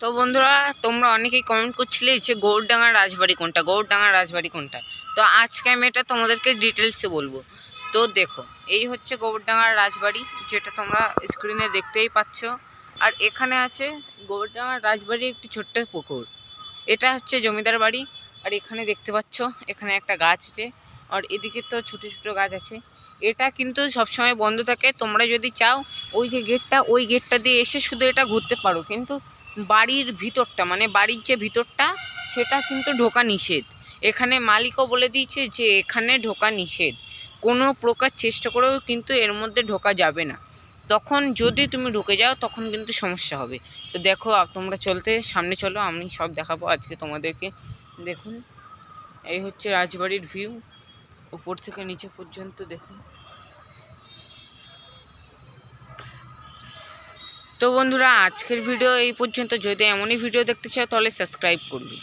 তো বন্ধুরা, তোমরা অনেকেই কমেন্ট করছিলে যে গৌরডাঙ্গার রাজবাড়ি কোনটা? গৌরডাঙ্গার রাজবাড়ি কোনটা? তো আজকে আমি এটা তোমাদেরকে ডিটেলসে বলব। তো দেখো, এই হচ্ছে গৌরডাঙ্গার রাজবাড়ি, যেটা তোমরা স্ক্রিনে দেখতেই পাচ্ছ। আর এখানে আছে গৌরডাঙ্গার রাজবাড়ি একটি ছোট্ট পুকুর। এটা হচ্ছে জমিদার বাড়ি। আর এখানে দেখতে পাচ্ছ, এখানে একটা গাছ আছে। আর এদিকে তো ছোটো ছোটো গাছ আছে। এটা কিন্তু সবসময় বন্ধ থাকে। তোমরা যদি চাও, ওই যে গেটটা ওই গেটটা দিয়ে এসে শুধু এটা ঘুরতে পারো। কিন্তু বাড়ির ভিতরটা মানে বাড়ির যে ভিতরটা, সেটা কিন্তু ঢোকা নিষেধ। এখানে মালিকও বলে দিয়েছে যে এখানে ঢোকা নিষেধ। কোনো প্রকার চেষ্টা করেও কিন্তু এর মধ্যে ঢোকা যাবে না। তখন যদি তুমি ঢুকে যাও, তখন কিন্তু সমস্যা হবে। তো দেখো তোমরা চলতে, সামনে চলো, আমি সব দেখাবো আজকে তোমাদেরকে। দেখুন, এই হচ্ছে রাজবাড়ির ভিউ উপর থেকে নিচে পর্যন্ত দেখুন। তো বন্ধুরা আজকের ভিডিও এই পর্যন্ত। যদি এমনই ভিডিও দেখতে চাও তাহলে সাবস্ক্রাইব করবে।